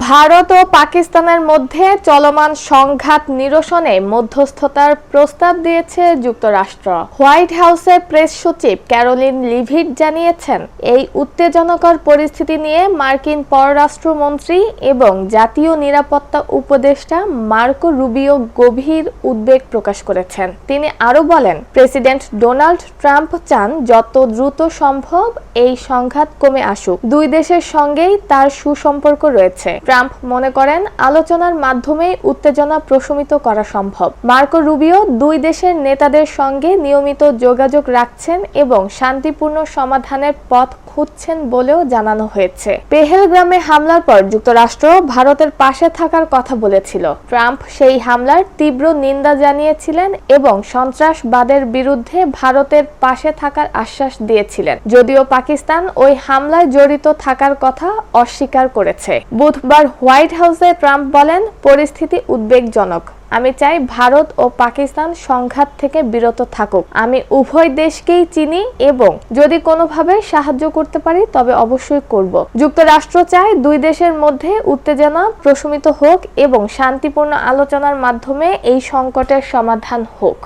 ভারত ও পাকিস্তানের মধ্যে চলমান সংঘাত নিরসনে মধ্যস্থতার প্রস্তাব দিয়েছে যুক্তরাষ্ট্র। হোয়াইট হাউসের প্রেস সচিব ক্যারোলিন লিভিট জানিয়েছেন, এই উত্তেজনাকর পরিস্থিতি নিয়ে মার্কিন পররাষ্ট্রমন্ত্রী এবং জাতীয় নিরাপত্তা উপদেষ্টা মার্কো রুবিও গভীর উদ্বেগ প্রকাশ করেছেন। তিনি আরও বলেন, প্রেসিডেন্ট ডোনাল্ড ট্রাম্প চান যত দ্রুত সম্ভব এই সংঘাত কমে আসুক। দুই দেশের সঙ্গেই তার সুসম্পর্ক রয়েছে। ট্রাম্প মনে করেন, আলোচনার মাধ্যমেই উত্তেজনা প্রশমিত করা সম্ভব। মার্কো রুবিও দুই দেশের নেতাদের সঙ্গে নিয়মিত যোগাযোগ রাখছেন এবং শান্তিপূর্ণ সমাধানের পথ খুঁজছেন বলেও জানানো হয়েছে। পেহেলগ্রামে হামলার পর যুক্তরাষ্ট্র ভারতের পাশে থাকার কথা বলেছিল। ট্রাম্প সেই হামলার তীব্র নিন্দা জানিয়েছিলেন এবং সন্ত্রাসবাদের বিরুদ্ধে ভারতের পাশে থাকার আশ্বাস দিয়েছিলেন। যদিও পাকিস্তান ওই হামলায় জড়িত থাকার কথা অস্বীকার করেছে। বুধবার হোয়াইট হাউসে ট্রাম্প বলেন, পরিস্থিতি উদ্বেগজনক। আমি চাই ভারত ও পাকিস্তান সংঘাত থেকে বিরত থাকুক। আমি উভয় দেশকেই চিনি এবং যদি কোনোভাবে সাহায্য করতে পারি, তবে অবশ্যই করব। যুক্তরাষ্ট্র চায় দুই দেশের মধ্যে উত্তেজনা প্রশমিত হোক এবং শান্তিপূর্ণ আলোচনার মাধ্যমে এই সংকটের সমাধান হোক।